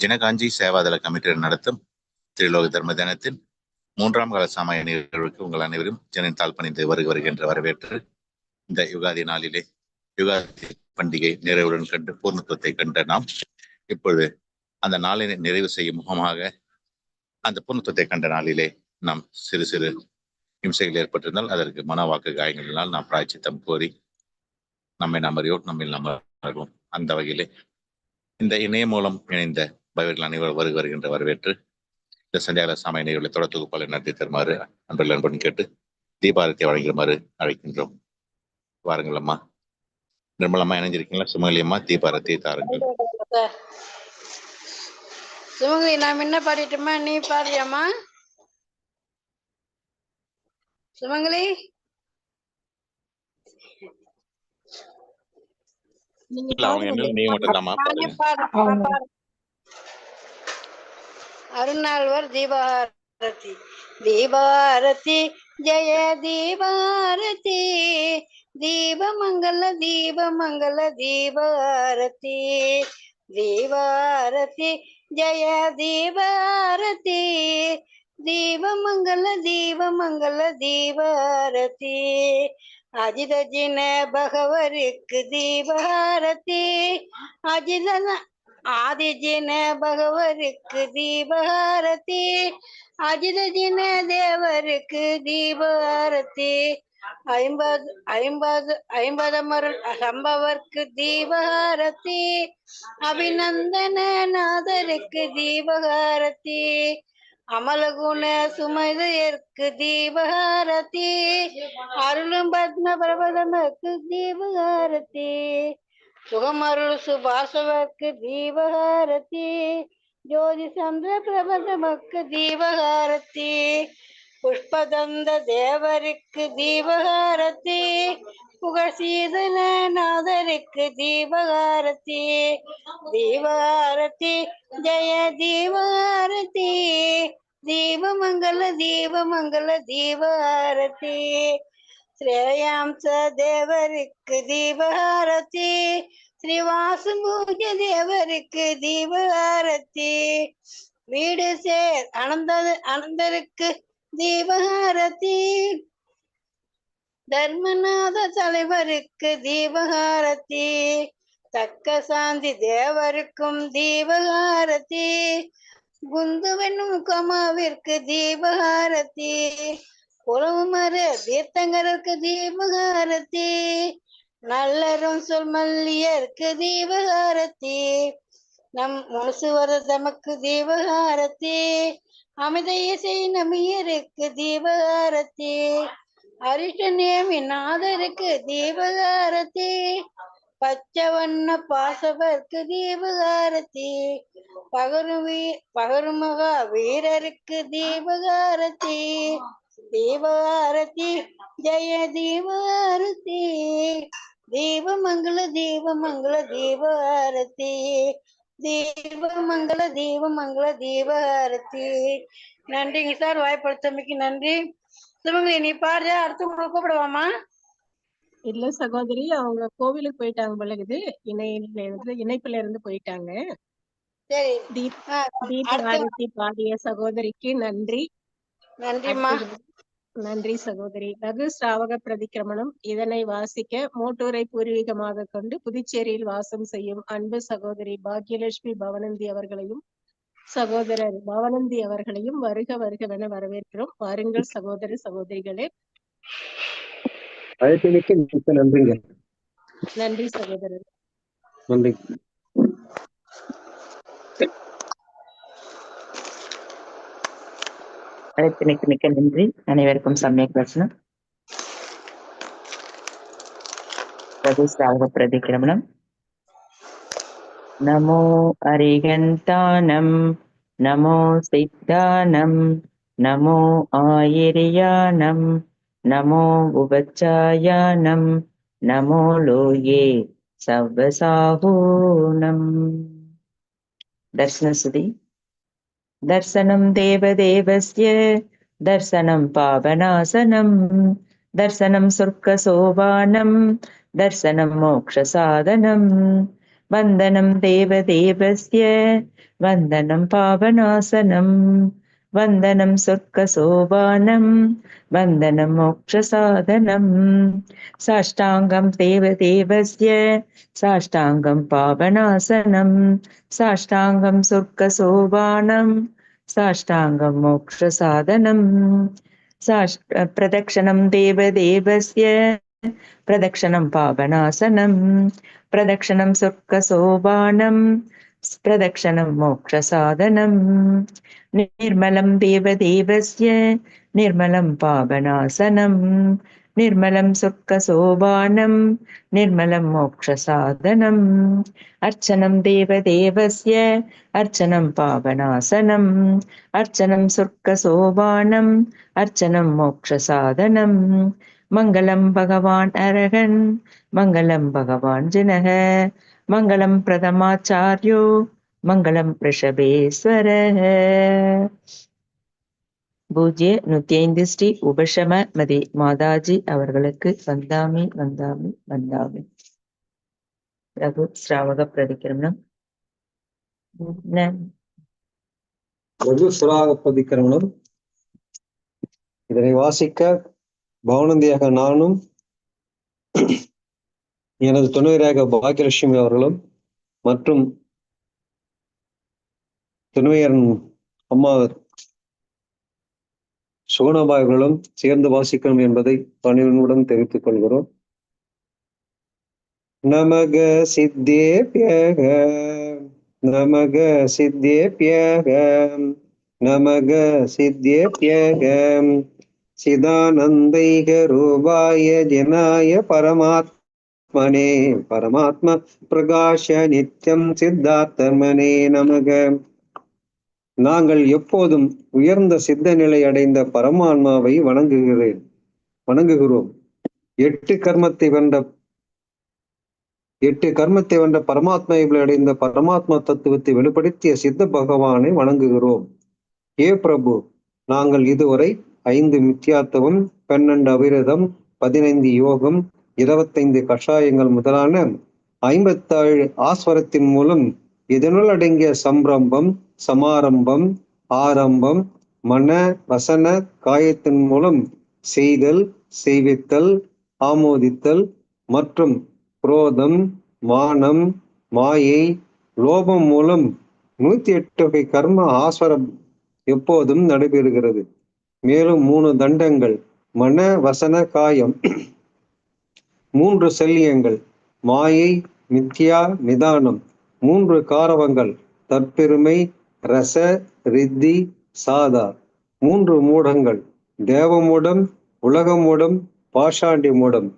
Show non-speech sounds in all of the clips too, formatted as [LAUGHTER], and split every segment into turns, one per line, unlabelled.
ஜனகாஞ்சி சேவாதள கமிட்டியினர் நடத்தும் திரிலோக தர்ம தினத்தின் மூன்றாம் கால சமய நிகழ்வுக்கு உங்கள் அனைவரும் ஜனத்தால் பணிந்து வருக வருகின்ற வரவேற்று இந்த யுகாதி நாளிலே யுகாதி பண்டிகை நிறைவுடன் கண்டு பூர்ணத்துவத்தை கண்ட நாம் இப்பொழுது அந்த நாளினை நிறைவு செய்யும் முகமாக அந்த பூர்ணத்துவத்தை கண்ட நாளிலே நாம் சிறு சிறு இம்சைகள் ஏற்பட்டிருந்தால் அதற்கு மனவாக்கு காயங்களினால் நாம் பிராய்ச்சித்தம் கோரி நம்மை நாம் அறியோம் நம்மில் நாம் அந்த வகையிலே இந்த இணையம் மூலம் இணைந்த பயிர்கள் அனைவரும் வருக வருகின்ற வரவேற்று இந்த சந்தியாகல சமய நிகழ்வுகளை தொடர் தொகுப்பாளர் நடத்தி தருமாறு அன்பில் அன்புடன் கேட்டு தீபாரத்தை வழங்குமாறு அழைக்கின்றோம். வாருங்கள் அம்மா. நிர்மலம்மா இணைஞ்சிருக்கீங்களா? சுமங்கலி அம்மா தீபாரத்தை தாருங்கள்.
சுமங்கலி நான் முன்ன பாடிட்டுமா? நீ பாடுறியாம்மா சுமங்கலி?
என்ன நீங்க மட்டும்
அருணாழ்வர் தீபாரதி. தீபாரதி ஜெய தீபாரதி. தீபமங்கல தீபமங்கல தீபாரதி. தீபாரதி ஜெய தீபாரதி. தீபமங்கல தீபமங்கல தீபாரதி. அஜித ஜின பகவருக்கு தீபாரதி. அஜித ஆதிஜின பகவருக்கு தீபாரதி அஜிதஜின தேவருக்கு தீபாரதி ஐம்பது ஐம்பது ஐம்பது மருள் சம்பவர்க்கு தீபாரதி அபிநந்தன நாதருக்கு தீபகாரதி அமலகுண சுமதையர்க்கு தீபகாரதி அருளும் பத்ம பிரபதமக்கு தீபகாரதி சுகமருள் சுபாசவக்கு தீபகாரதி ஜோதி சந்திர பிரபதமக்கு தீபகாரதி புஷ்பதந்த தேவருக்கு தீபகாரதி புகழ் நாதருக்கு தீபகாரதி தீபாரதி ஜெய தீபாரதி தீபமங்கல தீபமங்கல தீபாரதி ஸ்ரேயாம்ச தேவருக்கு தீபகாரதி ஸ்ரீவாசுபூஜ தேவருக்கு தீபகாரதி வீடு சேர் அனந்த அனந்தருக்கு தீபகாரதி தர்மநாத தலைவருக்கு தீபகாரதி தக்க சாந்தி தேவருக்கும் தீபகாரதி குந்துவென்னும் கமாவிற்கு தீபகாரதி உறவுமர தீர்த்தங்கருக்கு தீபகாரதி நல்லரும் சொல் மல்லியருக்கு தீபகாரத்தி. நம் முழுசுவர தமக்கு தீபகாரத்தி. அமித இசை நமியருக்கு தீபகாரத்தி. அரிஷநேமி நாதருக்கு தீபகாரதி பச்சவண்ண பாசவர்க்கு தீபகாரத்தி. பகரும் வீ பகருமகா வீரருக்கு தீபகாரத்தி. தீபகாரதி ஜெய தீபாரதி தீபமங்கள தீபமங்கள தீபாரதி தீபமங்கள தீபமங்கள தீபாரதி நன்றிங்க சார் வாய்ப்படுத்தமைக்கு நன்றி. சிவங்களி நீ பாடுற அடுத்து உங்களுக்கு கூப்பிடுவாமா
இல்ல சகோதரி அவங்க கோவிலுக்கு போயிட்டாங்க பொழுது இணையில இருந்து இணைப்புல இருந்து போயிட்டாங்க.
சரி.
தீப்
ஆ,
தீப
அடுத்து
ஆரத்தி பாடிய சகோதரிக்கு நன்றி.
நன்றிம்மா.
நன்றி சகோதரி. லகு ஸ்ராவக பிரதிக்கிரமணம். இதனை வாசிக்க மோட்டூரை பூர்வீகமாக கொண்டு புதுச்சேரியில் வாசம் செய்யும் அன்பு சகோதரி பாக்யலட்சுமி பவனந்தி அவர்களையும் சகோதரர் பவனந்தி அவர்களையும் வருக வருகவென வரவேற்கிறோம். வாருங்கள் சகோதர சகோதரிகளே.
நன்றிங்க.
நன்றி சகோதரர்.
நன்றி.
அழைப்பினைக்கு மிக்க நன்றி. அனைவருக்கும் சமயக் தர்சனம் பிரதிஷ்டாக பிரதிக்கிரமணம் நமோ அரிகந்தானம் நமோ சித்தானம் நமோ ஆயிரியானம் நமோ உபச்சாயானம் நமோ லோயே சவ்வசாகூனம் தர்சனசுதி दर्शनं देवदेवस्य दर्शनं पावनासनं दर्शनं सुर्कसोपानं दर्शनं मोक्षसाधनं वन्दनं देवदेवस्य वन्दनं வந்தனம் சொர்க்க சோபானம் வந்தனம் மோக்ஷசாதனம் சாஷ்டாங்கம் தேவ தேவசிய சாஷ்டாங்கம் பாவனாசனம் சாஷ்டாங்கம் சொர்க்க சோபானம் சாஷ்டாங்கம் மோக்ஷசாதனம் சாஷ்ட பிரதக்ஷணம் தேவ தேவசிய பிரதக்ஷணம் பாவனாசனம் பிரதக்ஷணம் சொர்க்க சோபானம் प्रदक्षिणं मोक्षसाधनं निर्मलं देवदेवस्य निर्मलं पावनासनं निर्मलं सुखसोपानं निर्मलं मोक्षसाधनम् अर्चनं देवदेवस्य अर्चनं पावनासनम् अर्चनं सुर्कसोपानम् अर्चनं मोक्षसाधनं मङ्गलं भगवान् अरहन् मङ्गलं भगवान् जिनः மங்களம் பிரதமாச்சாரியோ மங்களம் ரிஷபேஸ்வரः பூஜ்ய நூத்தி ஐந்து ஸ்ரீ உபசமதி மாதாஜி அவர்களுக்கு வந்தாமி வந்தாமி வந்தாமி. ரகு ஸ்ராவக பிரதிக்கிரமணம். ரகு
ஸ்ராவக பிரதிக்கிரமணம். இதனை வாசிக்க பவுனந்தியாக நானும் எனது துணைவராக பாக்கியலட்சுமி அவர்களும் மற்றும் துணைவியரன் அம்மா சுகுணபாய் அவர்களும் சேர்ந்து வாசிக்கணும் என்பதை பணிவனுடன் தெரிவித்துக் கொள்கிறோம். நமக சித்தேபியக நமக சித்தேபியக நமக சித்தேபியக சிதானந்தைக ரூபாய ஜனாய பரமாத்மனே பரமாத்ம பிரகாஷ நித்யம் சித்தார்த்தமனே நமக. நாங்கள் எப்போதும் உயர்ந்த சித்த நிலை அடைந்த பரமாத்மாவை வணங்குகிறேன். வணங்குகிறோம். எட்டு கர்மத்தை வென்ற எட்டு கர்மத்தை வென்ற பரமாத்மாவை அடைந்த பரமாத்மா தத்துவத்தை வெளிப்படுத்திய சித்த பகவானை வணங்குகிறோம். ஏ பிரபு நாங்கள் இதுவரை ஐந்து மித்யாத்துவம் பன்னெண்டு அவிரதம் பதினைந்து யோகம் இருபத்தைந்து கஷாயங்கள் முதலான ஐம்பத்தேழு ஆஸ்வரத்தின் மூலம் இதனுள் அடங்கிய சம்பிரம்பம் சமாரம்பம் ஆரம்பம் மன வசன காயத்தின் மூலம் செய்தல் செய்வித்தல் ஆமோதித்தல் மற்றும் குரோதம் மானம் மாயை லோபம் மூலம் நூத்தி எட்டு வகை கர்ம ஆஸ்வரம் எப்போதும் நடைபெறுகிறது. மேலும் மூணு தண்டங்கள் மன வசன காயம் மூன்று செல்லியங்கள் மாயை மித்யா நிதானம். மூன்று காரவங்கள் தற்பெருமை ரச ரித்தி சாதா. மூன்று மூடங்கள் தேவமூடம் உலகமூடம் பாஷாண்டி மூடம்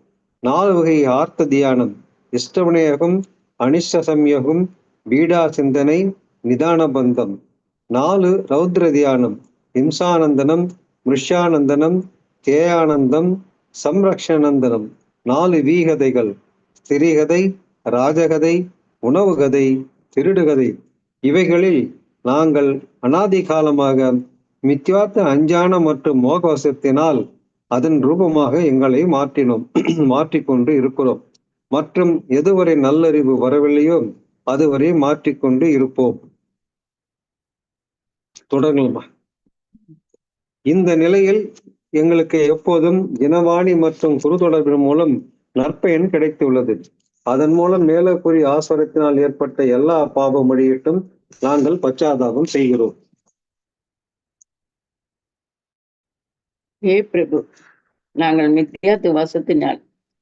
நாலு வகை ஆர்த்த தியானம் இஷ்டவினயகம் அனிஷ்ட சம்யகம் பீடா சிந்தனை நிதான பந்தம். நாலு ரௌத்ர தியானம் இம்சானந்தனம் மிருஷானந்தனம் தேயானந்தம் சம்ரக்ஷானந்தனம் நாலு வீகதைகள். சிறிகதை ராஜகதை உணவு கதை திருடுகதை. இவைகளில் நாங்கள் அனாதி காலமாக மித்யாத்த அஞ்ஞான மற்றும் மோகவசத்தினால் அதன் ரூபமாக எங்களை மாற்றினோம். [CLEARS THROAT] மாற்றிக்கொண்டு இருக்கிறோம். மற்றும் எதுவரை நல்லறிவு வரவில்லையோ அதுவரை மாற்றிக்கொண்டு இருப்போம். தொடங்கலாமா? இந்த நிலையில் எங்களுக்கு எப்போதும் இனவாணி மற்றும் குரு தொடர்பின் மூலம் நற்பயன் கிடைத்துள்ளது. அதன் மூலம் மேலே கூறிய ஆஸ்வரத்தினால் ஏற்பட்ட எல்லா பாப மொழியிட்டும் நாங்கள் பச்சாதாபம் செய்கிறோம்.
ஹே பிரபு நாங்கள் மித்தியாத்து வசத்தினால்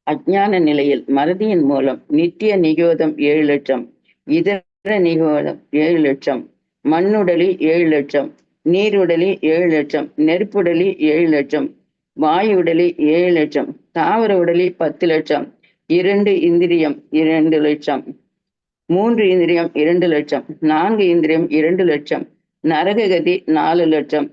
அஜ்ஞான நிலையில் மறதியின் மூலம் நித்திய நிகோதம் ஏழு லட்சம் இதர நிகோதம் ஏழு லட்சம் மண்ணுடலி ஏழு லட்சம் நீருடலி ஏழு லட்சம் நெருப்புடலி ஏழு லட்சம் வாயு உடலி ஏழு லட்சம் தாவர உடலி பத்து லட்சம் இரண்டு இந்திரியம் இரண்டு லட்சம் மூன்று இந்திரியம் இரண்டு லட்சம் நான்கு இந்திரியம் இரண்டு லட்சம் நரககதி நாலு லட்சம்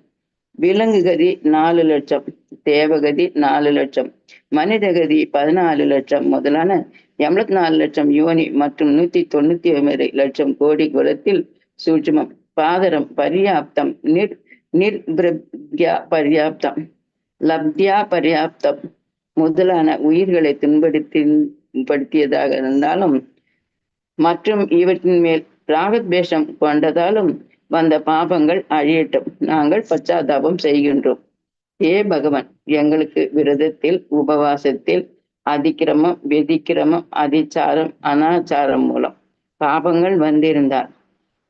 விலங்குகதி நாலு லட்சம் தேவகதி நாலு லட்சம் மனிதகதி பதினாலு லட்சம் முதலான எண்பத்தி நாலு லட்சம் யோனி மற்றும் நூத்தி தொண்ணூத்தி ஒன்பது லட்சம் கோடி குலத்தில் சூட்சுமம். பாதரம் பர்யாப்தம். நிர் நிர்பிரத்யா பர்யாப்தம். லப்தியா பர்யாப்தம். முதலான உயிர்களை துன்படுத்தி படுத்தியதாக இருந்தாலும் மற்றும் இவற்றின் மேல் ராகத்வேஷம் கொண்டதாலும் வந்த பாபங்கள் அழியட்டும். நாங்கள் பச்சாதாபம் செய்கின்றோம். ஏ பகவான் எங்களுக்கு விரதத்தில் உபவாசத்தில் அதிக்கிரமம் வெதிக்கிரமம் அதிச்சாரம் அனாச்சாரம் மூலம் பாபங்கள் வந்திருந்தால்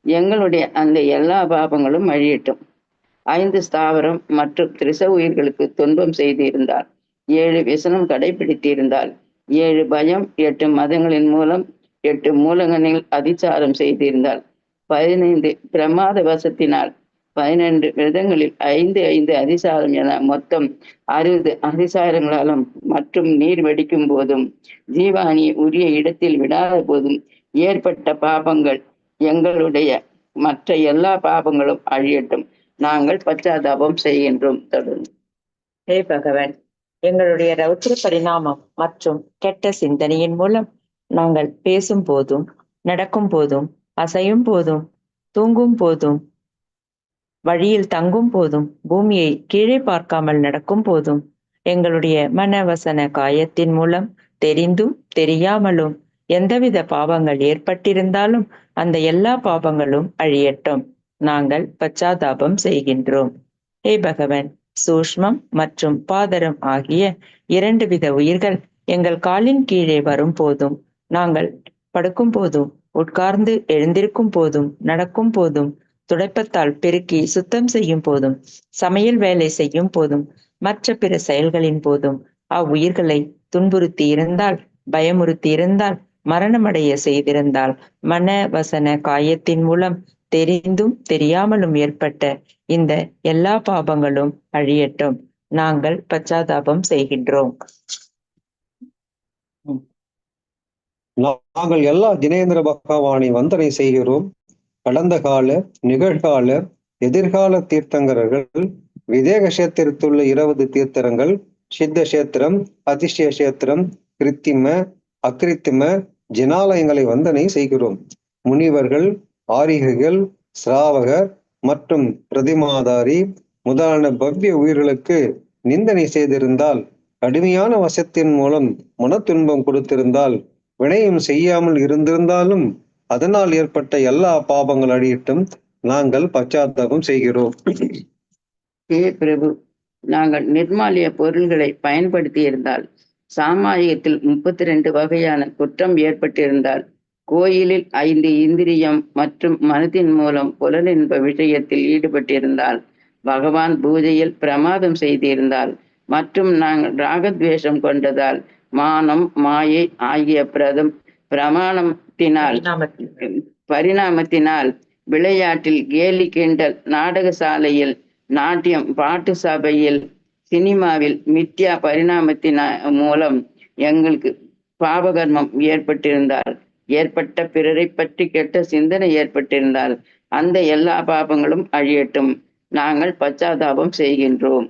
எங்களுடைய அந்த எல்லா பாபங்களும் அழியட்டும் ஐந்து ஸ்தாவரம் மற்றும் திரிச உயிர்களுக்கு துன்பம் செய்திருந்தால் ஏழு விசனம் கடைபிடித்திருந்தால் ஏழு பயம் எட்டு மதங்களின் மூலம் எட்டு மூலங்களில் அதிச்சாரம் செய்திருந்தால் பதினைந்து பிரமாத வசத்தினால் பதினெண்டு விரதங்களில் ஐந்து ஐந்து அதிசாரம் என மொத்தம் அறுபது அதிசாரங்களாலும் மற்றும் நீர் வெடிக்கும் போதும் ஜீவாணி உரிய இடத்தில் விடாத போதும் ஏற்பட்ட பாபங்கள் எங்களுடைய மற்ற எல்லா பாபங்களும் அழியட்டும். நாங்கள் பச்சாதாபம் செய்கின்றோம். தொடர்ந்து.
ஹே பகவான் எங்களுடைய ரௌத்திர பரிணாமம் மற்றும் கெட்ட சிந்தனையின் மூலம் நாங்கள் பேசும் போதும் நடக்கும் போதும் அசையும் போதும் தூங்கும் போதும் வழியில் தங்கும் போதும் பூமியை கீழே பார்க்காமல் நடக்கும் போதும் எங்களுடைய மனவசன காயத்தின் மூலம் தெரிந்தும் தெரியாமலும் எந்தவித பாவங்கள் ஏற்பட்டிருந்தாலும் அந்த எல்லா பாவங்களும் அழியட்டும். நாங்கள் பச்சாதாபம் செய்கின்றோம். ஹே பகவன் சூஷ்மம் மற்றும் பாதரம் ஆகிய இரண்டு வித உயிர்கள் எங்கள் காலின் கீழே வரும் போதும் நாங்கள் படுக்கும் போதும் உட்கார்ந்து எழுந்திருக்கும் போதும் நடக்கும் போதும் துடைப்பத்தால் பெருக்கி சுத்தம் செய்யும் போதும் சமையல் வேலை செய்யும் போதும் மற்ற பிற செயல்களின் போதும் அவ்வுயிர்களை துன்புறுத்தி இருந்தால் பயமுறுத்தி இருந்தால் மரணமடைய செய்திருந்தால் மன வசன காயத்தின் மூலம் தெரிந்தும் தெரியாமலும் ஏற்பட்ட இந்த எல்லா பாபங்களும் அழியட்டும். நாங்கள் பச்சாதாபம் செய்கின்றோம்.
நாங்கள் எல்லா ஜினேந்திர பகவானை வந்தனை செய்கிறோம். கடந்த கால நிகழ்கால எதிர்கால தீர்த்தங்கரர்கள் விதேக கஷேத்திரத்துள்ள இருபது தீர்த்தரங்கள் சித்த கஷேத்திரம் அதிசய கஷேத்திரம் கிருத்திம அக்கிருத்திம ஜினாலயங்களை வந்தனை செய்கிறோம். முனிவர்கள் ஆரிகைகள் சிராவகர் மற்றும் பிரதிமாதாரி முதலான பவ்ய உயிர்களுக்கு நிந்தனை செய்திருந்தால் கடுமையான வசத்தின் மூலம் மன துன்பம் கொடுத்திருந்தால் வினயம் செய்யாமல் இருந்திருந்தாலும் அதனால் ஏற்பட்ட எல்லா பாபங்கள் அடியிட்டும் நாங்கள் பச்சாத்தாபம் செய்கிறோம்.
ஹே பிரபு நாங்கள் நிர்மாலிய பொருள்களை பயன்படுத்தி இருந்தால் சாமானியத்தில் முப்பத்தி ரெண்டு வகையான குற்றம் ஏற்பட்டிருந்தால் கோயிலில் ஐந்து இந்திரியம் மற்றும் மனதின் மூலம் புலனின்ப விஷயத்தில் ஈடுபட்டிருந்தால் பகவான் பூஜையில் பிரமாதம் செய்திருந்தால் மற்றும் நாங்கள் ராகத்வேஷம் கொண்டதால் மானம் மாயை ஆகிய பிரதம் பிரமாணத்தினால் பரிணாமத்தினால் விளையாட்டில் கேலி கிண்டல் நாடகசாலையில் நாட்டியம் பாட்டு சபையில் சினிமாவில் மித்யா பரிணாமத்தின் மூலம் எங்களுக்கு பாபகர்மம் ஏற்பட்டிருந்தால் ஏற்பட்ட பிறரை பற்றி கெட்ட சிந்தனை ஏற்பட்டிருந்தால் அந்த எல்லா பாபங்களும் அழியட்டும். நாங்கள் பச்சாதாபம் செய்கின்றோம்.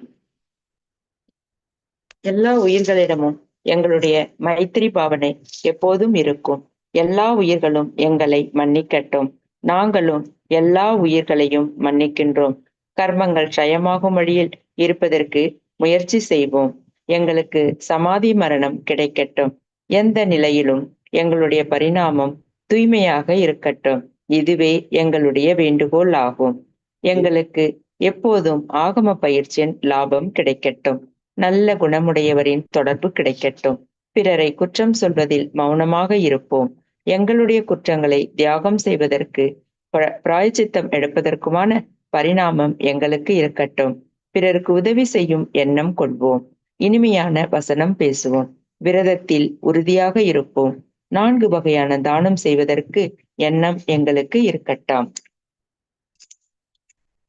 எல்லா உயிர்களிடமும் எங்களுடைய மைத்திரி பாவனை எப்போதும் இருக்கும். எல்லா உயிர்களும் எங்களை மன்னிக்கட்டும். நாங்களும் எல்லா உயிர்களையும் மன்னிக்கின்றோம். கர்மங்கள் க்ஷயமாகும் வழியில் இருப்பதற்கு முயற்சி செய்வோம். எங்களுக்கு சமாதி மரணம் கிடைக்கட்டும். எந்த நிலையிலும் எங்களுடைய பரிணாமம் தூய்மையாக இருக்கட்டும். இதுவே எங்களுடைய வேண்டுகோள் ஆகும். எங்களுக்கு எப்போதும் ஆகம பயிற்சியின் லாபம் கிடைக்கட்டும். நல்ல குணமுடையவரின் தொடர்பு கிடைக்கட்டும். பிறரை குற்றம் சொல்வதில் மௌனமாக இருப்போம். எங்களுடைய குற்றங்களை தியாகம் செய்வதற்கு பிராயச்சித்தம் எடுப்பதற்குமான பரிணாமம் எங்களுக்கு இருக்கட்டும். பிறருக்கு உதவி செய்யும் எண்ணம் கொள்வோம். இனிமையான வசனம் பேசுவோம். விரதத்தில் உறுதியாக இருப்போம். நான்கு வகையான தானம் செய்வதற்கு எண்ணம் எங்களுக்கு இருக்கட்டாம்.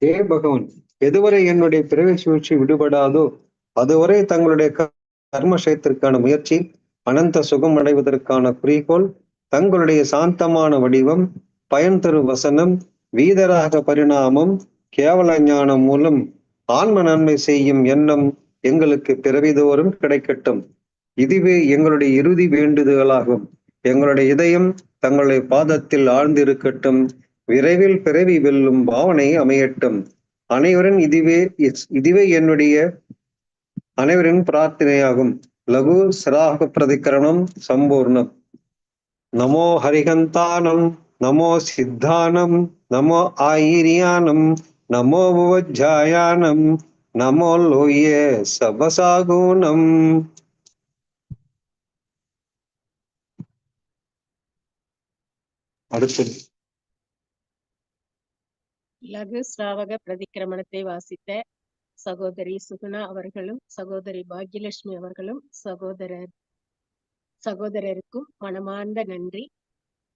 ஏ பகவான் எதுவரை என்னுடைய பிறவி சூழ்ச்சி விடுபடாதோ அதுவரை தங்களுடைய கர்மசயத்திற்கான முயற்சி அனந்த சுகம் அடைவதற்கான குறிக்கோள் தங்களுடைய சாந்தமான வடிவம் பயன் தரும் வசனம் வீதராக பரிணாமம் கேவல ஞானம் மூலம் ஆன்ம நன்மை செய்யும் எண்ணம் எங்களுக்கு பிறவிதோறும் கிடைக்கட்டும். இதுவே எங்களுடைய இறுதி வேண்டுதலாகும். எங்களுடைய இதயம் தங்களுடைய பாதத்தில் ஆழ்ந்திருக்கட்டும். விரைவில் பிறவி வெல்லும் பாவனை அமையட்டும். அனைவரும் இதுவே இதுவே என்னுடைய அனைவரின் பிரார்த்தனையாகும். லகு சிராக பிரதிகரணம் சம்பூர்ணம். நமோ ஹரிகந்தானம் நமோ சித்தானம் நமோ ஆயிரியானம் நமோ புவஜ்ஜாயானம் நமோ லோய சபசாகுணம் அடுத்தது
லகு ஸ்ராவக பிரதிக்கிரமணத்தை வாசித்த சகோதரி சுகுணா அவர்களும் சகோதரி பாக்யலட்சுமி அவர்களும் சகோதரர் சகோதரருக்கும் மனமார்ந்த நன்றி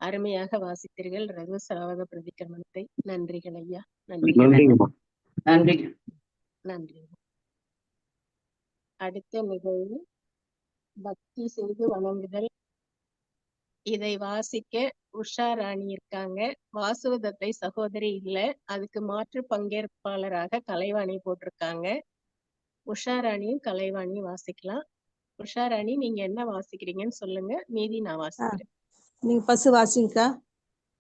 அருமையாக வாசித்தீர்கள். ரகு ஸ்ராவக பிரதிக்கிரமணத்தை நன்றிகள் ஐயா. நன்றி.
நன்றி.
நன்றி. அடுத்த நிகழ்வு பக்தி செய்து வணங்குதல். இதை வாசிக்க உஷா ராணி இருக்காங்க. வாசுவதத்தை சகோதரி இல்ல. அதுக்கு மாற்று பங்கேற்பாளராக கலைவாணி போட்டிருக்காங்க. உஷா ராணியும் கலைவாணியும் வாசிக்கலாம். உஷா ராணி நீங்க என்ன வாசிக்கிறீங்கன்னு சொல்லுங்க. மீதி நான் வாசிக்கிறேன்.
நீங்க பசு வாசிங்கக்கா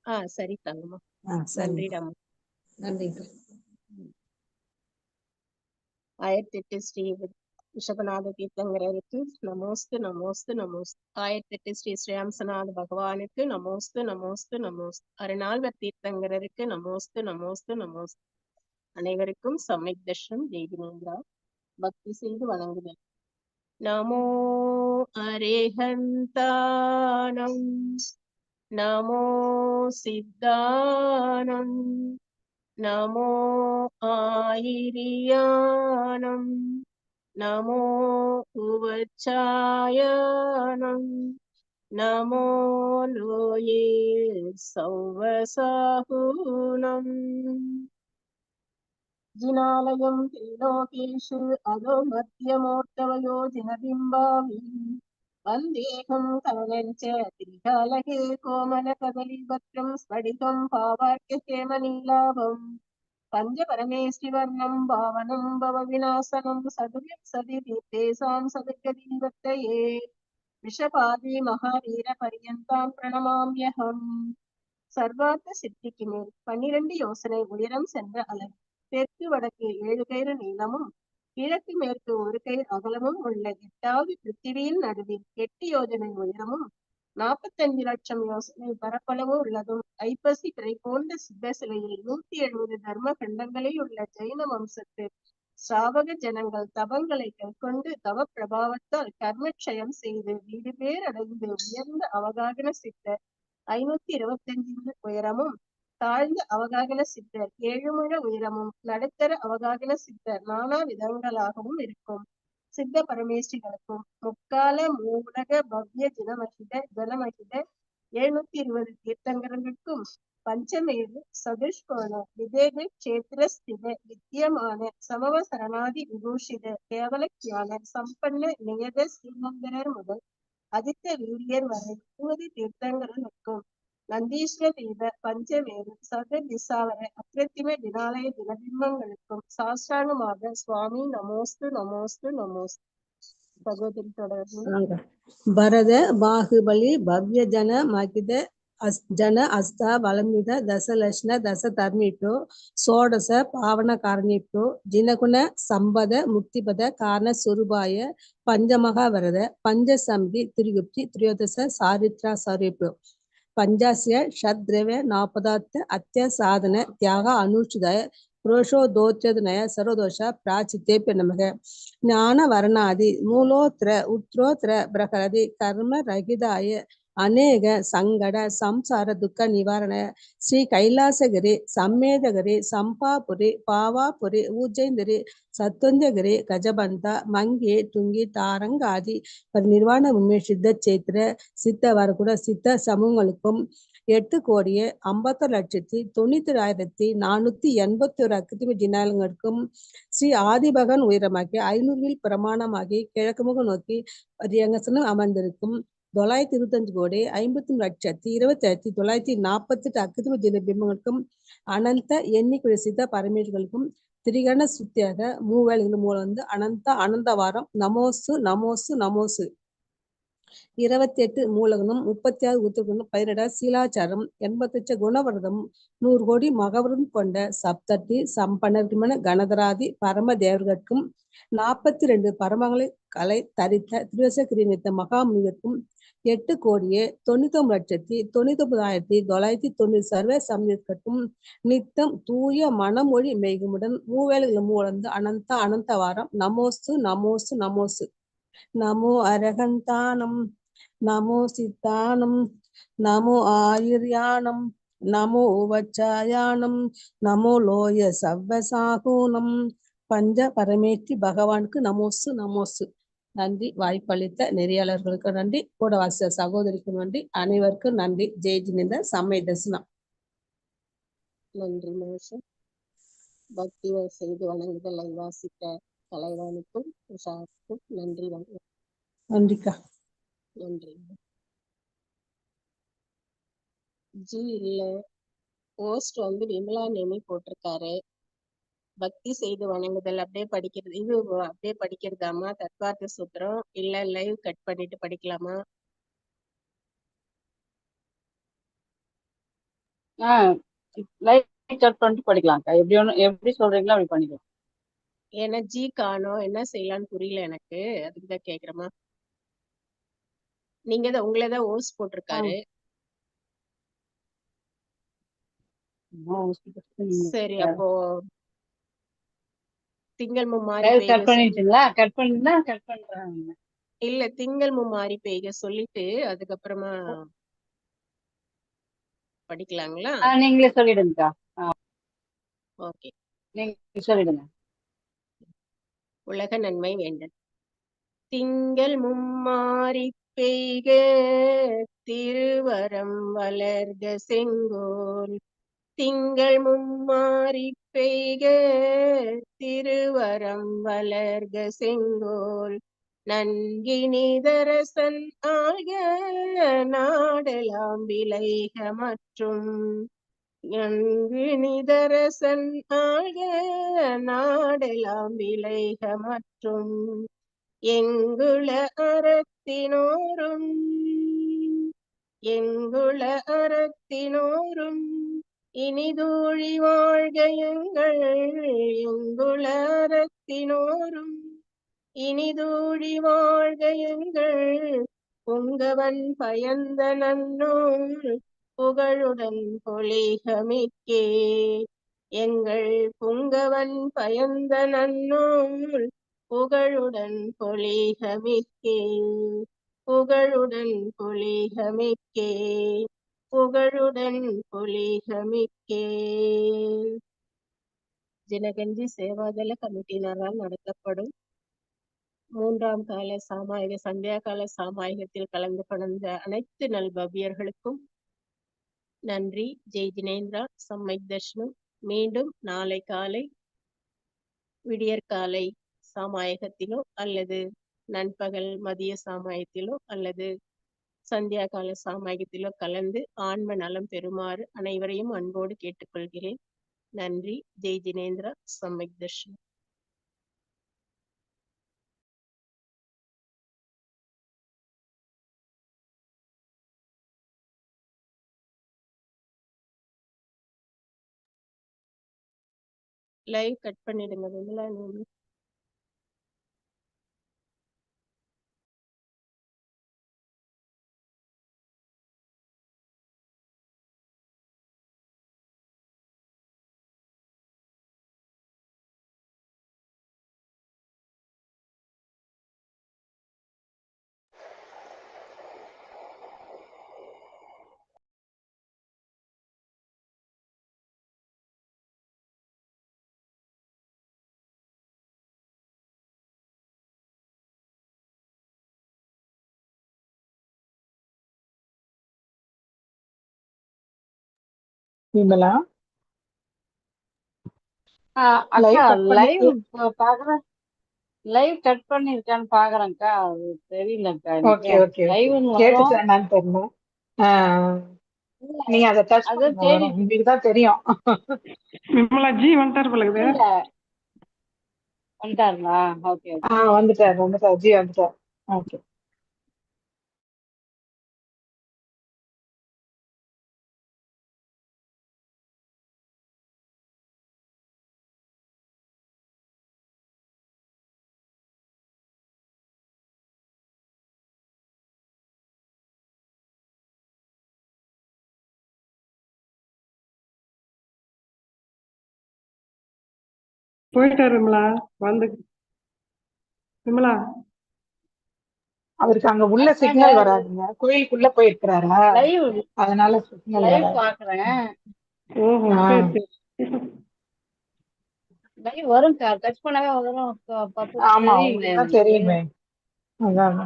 ஆ சரி தங்கம்மா.
ஆ சரி.
நன்றிடாமா
நன்றிங்க
ஆயிரத்தி எட்டு ஸ்ரீ ரிஷபநாத தீர்த்தங்கரருக்கு நமோஸ்து நமோஸ்து நமோஸ்து. ஆயிரத்தி எட்டு ஸ்ரீ ஸ்ரீராம்சநாத பகவானுக்கு நமோஸ்து நமோஸ்து நமோஸ்து. அருணாழ்வர் தீர்த்தங்கரருக்கு நமோஸ்து நமோஸ்து நமோஸ்து. அனைவருக்கும் சமயக் தர்ஷனம் தேவினேந்திரா பக்தி செய்து வணங்குதல். நமோ அரேகந்தானம் நமோ சித்தானம் நமோ ஆயிரியானம் நமோ உவச்சாயனம் நமோ லோயே சௌவசாகுணம் जिनालयं त्रिलोकेषु अधो मध्यमोत्तवयो जिनबिम्बामि वन्देऽहं कमलं च त्रिकालके कोमलकदलीपत्रं स्फटिकं पावार्क्यहेमनीलाभम् पञ्चपरमेश्वरवर्णं भावनं भवविनाशनं सदुर्यं सदितीर्थेषां सदुर्गदीवर्तये விஷபாதி மகாவீர பரியந்தாம் பிரணமாம்யகம் சர்வார்த்த சித்திக்கு மேல் பன்னிரண்டு யோசனை உயரம் சென்ற அலகு தெற்கு வடக்கு ஏழு கயிறு நீளமும் கிழக்கு மேற்கு ஒரு கயிறு அகலமும் உள்ள எட்டாவது பிருத்திவியின் நடுவில் எட்டு யோஜனை உயரமும் நாற்பத்தஞ்சு லட்சம் யோசனை பரப்பளவு உள்ளதும் ஐப்பசி பிறை போன்ற சித்த சிலையில் நூத்தி எழுபது தர்ம கண்டங்களில் உள்ள ஜெயின வம்சத்து ஸ்ராவக ஜனங்கள் தவங்களை கைக்கொண்டு தவ பிரபாவத்தால் கர்மக்ஷயம் செய்து வீடு பேர் அடைந்து உயர்ந்த அவகாகன சித்தர் ஐநூத்தி இருபத்தஞ்சு உயரமும் தாழ்ந்த அவகாகன சித்தர் ஏழுமுழ உயரமும் நடுத்தர அவகாகன சித்தர் நானா விதங்களாகவும் இருக்கும். சித்த பரமேஸ்வரிகளுக்கும் முக்கால மூலக பவ்ய ஜனமகித ஜனமகித எழுநூத்தி இருபது தீர்த்தங்கரங்களுக்கும் பஞ்சமேரு சதுஷ்கோண விதேக கஷேத்திர ஸ்தித வித்தியமான சமவ சரணாதி விபூஷித கேவல சம்பன்ன நியத ஸ்ரீமந்தரர் முதல் அதித்த வீரியர் வரை இருபது தீர்த்தங்கரனுக்கும் நந்தீஸ்வர தீப பஞ்சமேரு சத திசாவர அப்பிரத்திம தினாலய தினபிம்பங்களுக்கும் சாஸ்திராங்கமாக சுவாமி நமோஸ்து நமோஸ்து நமோஸ்து சகோதரி தொடர்ந்து
பரத பாகுபலி பவ்ய ஜன மகித அஸ் ஜன அஸ்த ಬಲಮಿದ ದಶಲಕ್ಷಣ ದಶ ಧರ್ಮಿಪ್ಯೋ ಷೋಡಶ ಪಾವನ ಕಾರಣಿಪ್ಯೋ ಜಿನಗುಣ ಸಂಪದ ಮುಕ್ತಿಪದ ಕಾರಣ ಸ್ವರೂಪಾಯ ಪಂಚಮಹಾವರದ ಪಂಚಸಮಿತಿ ತ್ರಿಗುಪ್ತಿ ತ್ರಯೋದಶ ಸಾರಿತ್ರ பஞ்சாசிய ஷத்ரவ நாபதார்த்த அத்திய சாதன தியாக அனுஷ்டிதாய புருஷோ தோத்தியதுனய சர்வதோஷ பிராச்சித்தேப்பிய நமக. ஞான வரணாதி மூலோத்திர உத்ரோத்திர பிரகரதி கர்ம ரகிதாய அநேக சங்கட சம்சார துக்க நிவாரண ஸ்ரீ கைலாசகிரி சம்மேதகிரி சம்பாபுரி பாவாபுரி ஊஜைந்திரி சத்வந்தகிரி கஜபந்த மங்கே துங்கி தாரங்காதி நிர்வாண உண்மை சித்த சேத்திர சித்த வரக்கூட சித்த சமூகங்களுக்கும் எட்டு கோடியே ஐம்பத்தி லட்சத்தி தொண்ணூத்தி ஆயிரத்தி நானூத்தி எண்பத்தி ஒரு அக்கிரமி தினாலங்களுக்கும் ஸ்ரீ ஆதிபகன் உயரமாக்கி ஐநூறில் பிரமாணமாகி கிழக்கு முகம் நோக்கி பரியங்கசனம் அமர்ந்திருக்கும். தொள்ளாயிரத்தி இருபத்தஞ்சு கோடி ஐம்பத்தி லட்சத்தி இருபத்தி ஆயிரத்தி தொள்ளாயிரத்தி நாற்பத்தி எட்டு அக்கிரம தின பிம்பங்களுக்கும் அனந்த எண்ணிக்கை சித்த பரமேஸ்வர்களுக்கும் சுத்தியாக மூவேளைகள் மூலம் வந்து அனந்த அனந்தவாரம் நமோசு நமோசு நமோசு. இருபத்தி எட்டு மூலகனும் முப்பத்தி ஆறு உத்தரகுணம் பதினெட்டாவது சீலாச்சாரம் எண்பத்தெட்டு குணவரதம் நூறு கோடி மகவரம் கொண்ட சப்தத்தி சம்பன்னர்மன கணதராதி பரம தேவர்களுக்கும் நாற்பத்தி ரெண்டு பரமங்களை கலை தரித்த திருவச கிரிநித்த மகாமுனிவருக்கும் எட்டு கோடியே தொண்ணூத்தொம்பது லட்சத்தி தொண்ணூத்தொன்பதாயிரத்தி தொள்ளாயிரத்தி தொண்ணூறு சர்வ சமயக்கட்டும் நித்தம் தூய மனமொழி மெய்குமுடன் மூவேளைகளும் மூலந்து அனந்த அனந்தவாரம் நமோசு நமோசு நமோசு நமோ அரகந்தானம் நமோ சித்தானம் நமோ ஆயுர்யானம் நமோ உபச்சாயானம் நமோ லோய சவ்வசாகூனம் பஞ்ச பரமேற்றி பகவானுக்கு நமோசு நமோசு நன்றி. வாய்ப்பளித்த நெறியாளர்களுக்கு நன்றி. கூட வாச சகோதரிக்கு நன்றி. அனைவருக்கும் நன்றி. ஜெய் ஜினேந்திர சமய தரிசனம்
நன்றி மோசம் பக்தி செய்து வணங்குதலை வாசித்த கலைவாணிக்கும் உஷாவுக்கும் நன்றி வணக்கம்.
நன்றிக்கா.
நன்றி. ஜி இல்ல. போஸ்ட் வந்து விமலா நேமி போட்டிருக்காரு. பக்தி செய்து வணங்குதல் அப்படியே படிக்கிறது இது அப்படியே படிக்கிறதாமா? தத்வார்த்த சூத்திரம் இல்ல லைவ் கட் பண்ணிட்டு படிக்கலாமா?
லைட் கட் பண்ணிட்டு படிக்கலாம்க்கா. எப்படி ஒன்று எப்படி சொல்றீங்களோ அப்படி பண்ணிக்கலாம்.
ஏன்னா ஜி காணோம். என்ன செய்யலாம்னு புரியல எனக்கு. அதுக்கு தான் கேக்குறேமா நீங்க தான் உங்களை தான் ஓஸ் போட்டிருக்காரு. சரி அப்போ திங்கள் மும்மாரி
கட் பண்ணிட்டீங்களா? கட் பண்ணிட்டுனா கட் பண்றாங்க.
இல்ல திங்கள் மும்மாரி பெய்க சொல்லிட்டு அதுக்கப்புறமா படிக்கலாங்களா?
நீங்களே சொல்லிடுங்கக்கா.
ஓகே.
நீங்க சொல்லிடுங்க.
உலக நன்மை வேண்டல் திங்கள் மும்மாரி பெய்க திருவரம் வளர்க செங்கோல். திங்கள் மும்மாரி பெய்க திருவரம் வளர்க செங்கோல். நன்கினிதரசன் ஆக நாடலாம் விளைக மற்றும். நன்கினிதரசன் ஆக நாடலாம் விளைக மற்றும். எங்குள அறத்தினோரும் எங்குள அறத்தினோரும் இனிதூழி வாழ்க எங்கள் எங்குள அறத்தினோரும் இனிதூழி வாழ்க பொங்கவன் பயந்த நன்னூல் புகழுடன் பொலிகமிக்கே. எங்கள் புங்கவன் பயந்த நன்னூல் புகழுடன் பொலிகமிக்கே. புகழுடன் பொலிகமிக்கே. புகழுடன் பொலிகமிக்கே. ஜனகஞ்சி சேவாதள கமிட்டியினரால் நடத்தப்படும் மூன்றாம் கால சாமாயிக சந்தியா கால சாமாயிகத்தில் கலந்து கொண்ட அனைத்து நல்பவியர்களுக்கும் நன்றி. ஜெய் ஜினேந்திரா சம்மை தர்ஷனம். மீண்டும் நாளை காலை விடியற்காலை சாமாயகத்திலோ அல்லது நண்பகல் மதிய சாமாயத்திலோ அல்லது சந்தியாகால கால கலந்து ஆன்ம நலம் பெறுமாறு அனைவரையும் அன்போடு கேட்டுக்கொள்கிறேன். நன்றி. ஜெய் ஜினேந்திரா. சம்மைக் தர்ஷன். லைவ் கட் பண்ணிடுங்க விமலா
விமலா லைவ் பாக்குறேன் லைவ் கட் பண்ணிருக்கான்னு பாக்குறேன்க்கா அது தெரியலக்கா
ஓகே ஓகே
லைவ்
கேட்டுச்சு என்னன்னு தெரியல நீங்க அதை டச்.
தேடி
உங்களுக்கு தான் தெரியும்
விமலா ஜி வந்துட்டாரு போல இருக்குது
இல்ல வந்துட்டாருங்களா ஓகே
வந்துட்டாரு வந்துட்டாரு ஜி வந்துட்டாரு ஓகே
போயிட்டாரு விமலா? வந்து விமலா?
அவருக்கு அங்க உள்ள சிக்னல் வராதுங்க. கோயிலுக்குள்ள போயிருக்கிறாரா?
லைவ்
அதனால சிக்னல்
பாக்குறேன்.
ஓஹோ
வரும் டச் பண்ணவே வரும்.
ஆமா. தெரியுமே. அதான்.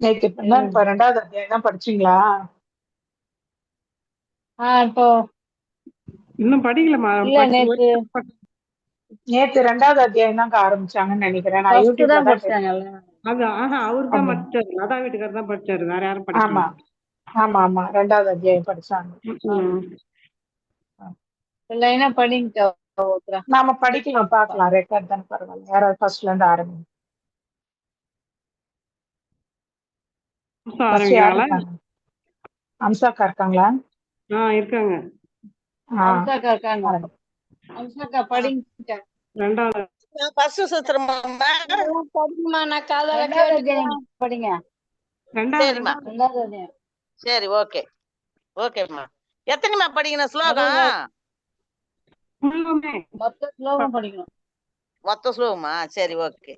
நேத்து இப்ப ரெண்டாவது அத்தியாயம் தான் படிச்சீங்களா?
இப்போ
இன்னும் படிக்கலமா
இல்ல நேத்து
நேத்து ரெண்டாவது அத்தியாயம் தான் ஆரம்பிச்சாங்கன்னு நினைக்கிறேன். நான் யூடியூப்ல
தான்
தான் கேட்டேன்.
படிச்சாங்கல்ல.
அது ஆஹா அவர் தான்
ஆமா.
படிச்சாரு. லதா வீட்டுக்காரர் தான் படிச்சாரு. வேற யாரும்
ஆமா
படிக்கல.
ஆமா. ஆமா ரெண்டாவது அத்தியாயம் படிச்சாங்க.
லைனா படிங்க
நாம படிக்கலாம் பார்க்கலாம். ரெக்கார்ட் தானே பரவாயில்ல. யாராவது ஃபர்ஸ்ட்ல இருந்து ஆரம்பிங்க அம்சாக்கா இருக்காங்களா?
ஆ இருக்காங்க.
அம்சாக்கா இருக்காங்க. அம்சாக்கா படிங்க.
ரெண்டாவது.
சுத்திரமா படிக்குமா நான் காதால
படிங்க.
ரெண்டாவது.
சரி ஓகே. ஓகேம்மா. எத்தனைமா படிக்கணும் ஸ்லோகம்?
மொத்த ஸ்லோகம் படிக்கணும்.
மொத்த ஸ்லோகமா? சரி ஓகே.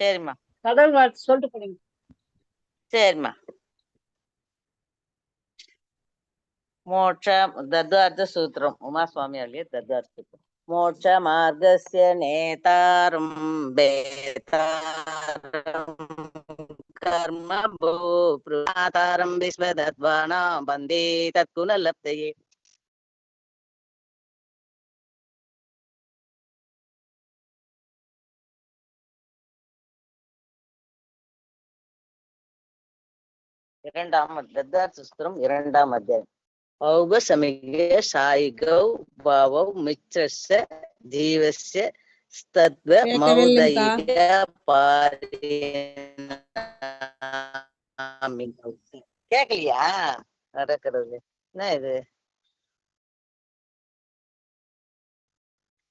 சரிம்மா.
கடல் வாழ்த்து சொல்லிட்டு படிங்க.
சரிம்மா. மோட்ச தத்வார்த்த சூத்திரம். உமா சுவாமி அழிய தத்வார்த்த சூத்திரம். மோட்ச மார்கஸ்ய நேதாரம் பேதாரம் கர்ம பூதாரம் விஸ்வதத்வானாம் பந்தே தற்குணலப்தையே. இரண்டாம் தத்தார் சுஸ்திரம் இரண்டாம் அத்தியாயம். பாவௌ மித்ரஸ்ய ஜீவஸ்ய ஸ்தத்வ
கேட்கவே இல்லைங்கக்கா.
மௌதைக கேக்கலையா நடக்கிறது என்ன இது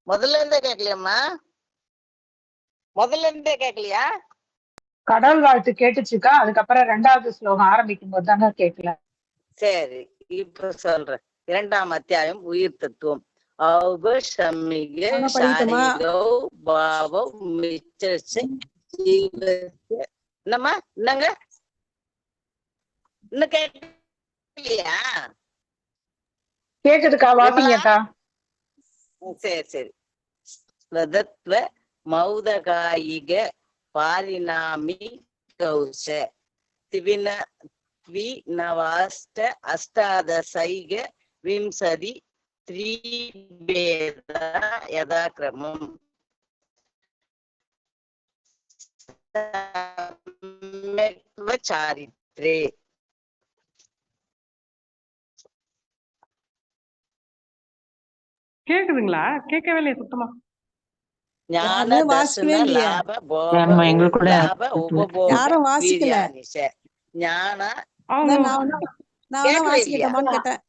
முதல்ல இருந்தே கேக்கலையாம்மா முதல்ல இருந்தே கேக்கலையா
கடவுள் வாழ்த்து கேட்டுச்சுக்கா அதுக்கப்புறம் ரெண்டாவது ஸ்லோகம் ஆரம்பிக்கும் போது தாங்க கேட்கல
சரி இப்ப சொல்றேன். இரண்டாம் அத்தியாயம் உயிர் தத்துவம்.
படிக்கட்டுமா?
சாரிகோ பாவோ ஜீவஸ்ய என்னம்மா? என்னங்க? இன்னும் கேட்கலையா
கேக்குதுக்கா வாசிங்கக்கா
சரி சரி. ஸ்வதத்வ மௌதகாயிக பாரிணாமி கௌச. திவின द्विनवाष्ट अष्टादशैक विंशति त्रिभेद यथाक्रमम् चारित्रे
கேக்குதுங்களா கேட்கவே இல்லையே சுத்தமா
ஞான
யாருமே வாசிக்கவே
தர்சன
இல்லையே.
லாப
ஆமா,
போக
எங்களுக்கு கூட
லாப உபபோக
யாரும் வாசிக்கல.
வீர்யானிஷ. ஞான
அவங்க
நான் நான்? வாசிக்கட்டுமான்னு கேட்டேன்